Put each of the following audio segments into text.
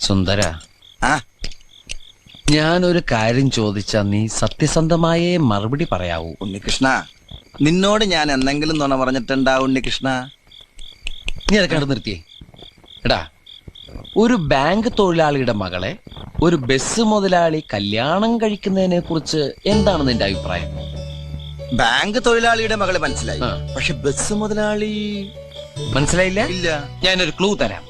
സുന്ദര. ആ? ഞാനൊരു കാര്യം ചോദിച്ചാ നീ സത്യസന്ധമായേ മറുപടി പറയാവൂ. ഉണ്ണികൃഷ്ണ നിന്നോട് ഞാൻ എന്തെങ്കിലും നുണ പറഞ്ഞിട്ടുണ്ടാ ഉണ്ണികൃഷ്ണ? നീ അതൊക്കെ കണ്ടു നിർത്തിയേ. എടാ ഒരു ബാങ്ക് തൊഴിലാളിയുടെ മകളെ ഒരു ബസ് മുതലാളി കല്യാണം കഴിക്കുന്നതിനെ കുറിച്ച് എന്താണ് നിന്റെ അഭിപ്രായം? ബാങ്ക് തൊഴിലാളിയുടെ മകളെ മനസ്സിലായി. ആ. പക്ഷെ ബസ് മുതലാളി മനസ്സിലായില്ല? ഇല്ല. ഞാനൊരു ക്ലൂ തരാം.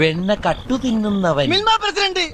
വെണ്ണ കട്ടു തിന്നുന്നവൻ. പ്രസിഡന്റ്.